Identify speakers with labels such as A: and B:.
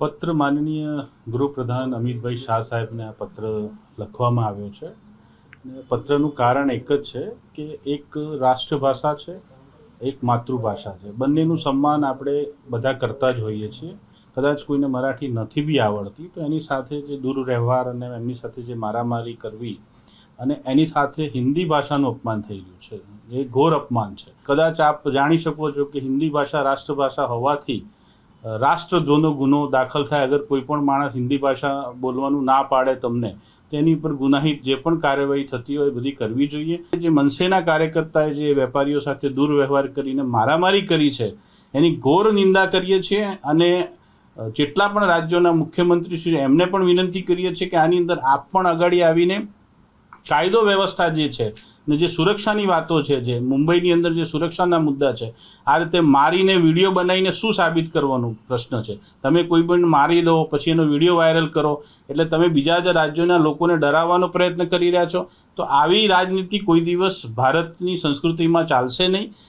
A: પત્ર માનનીય ગૃહપ્રધાન અમિતભાઈ શાહ સાહેબને આ પત્ર લખવામાં આવ્યો છે. પત્રનું કારણ એક જ છે કે એક રાષ્ટ્રભાષા છે, એક માતૃભાષા છે. બંનેનું સન્માન આપણે બધા કરતા જ હોઈએ છીએ. કદાચ કોઈને મરાઠી નથી બી આવડતી, તો એની સાથે જે દુર્વ્યવહાર અને એમની સાથે જે મારામારી કરવી અને એની સાથે હિન્દી ભાષાનું અપમાન થઈ રહ્યું છે. એ ઘોર અપમાન છે. કદાચ આપ જાણી શકો છો કે હિન્દી ભાષા રાષ્ટ્રભાષા હોવાથી રાષ્ટ્રદ્રોહનો ગુનો દાખલ થાય અગર કોઈ પણ માણસ હિન્દી ભાષા બોલવાનું ના પાડે તમને, તેની ઉપર ગુનાહિત જે પણ કાર્યવાહી થતી હોય બધી કરવી જોઈએ. જે મનસેના કાર્યકર્તાએ જે વેપારીઓ સાથે દુર્વ્યવહાર કરીને મારામારી કરી છે, એની ઘોર નિંદા કરીએ છીએ અને જેટલા પણ રાજ્યોના મુખ્યમંત્રી છે એમને પણ વિનંતી કરીએ છીએ કે આની અંદર આપ પણ અગાડી આવીને કાયદો વ્યવસ્થા જે છે ને જે સુરક્ષાની વાતો છે, જે મુંબઈની અંદર જે સુરક્ષાના મુદ્દા છે, આ રીતે મારીને વીડિયો બનાવીને શું સાબિત કરવાનો પ્રશ્ન છે? તમે કોઈ પણ મારી દો, પછી એનો વીડિયો વાયરલ કરો, એટલે તમે બીજા જ રાજ્યોના લોકોને ડરાવવાનો પ્રયત્ન કરી રહ્યા છો. તો આવી રાજનીતિ કોઈ દિવસ ભારતની સંસ્કૃતિમાં ચાલશે નહીં.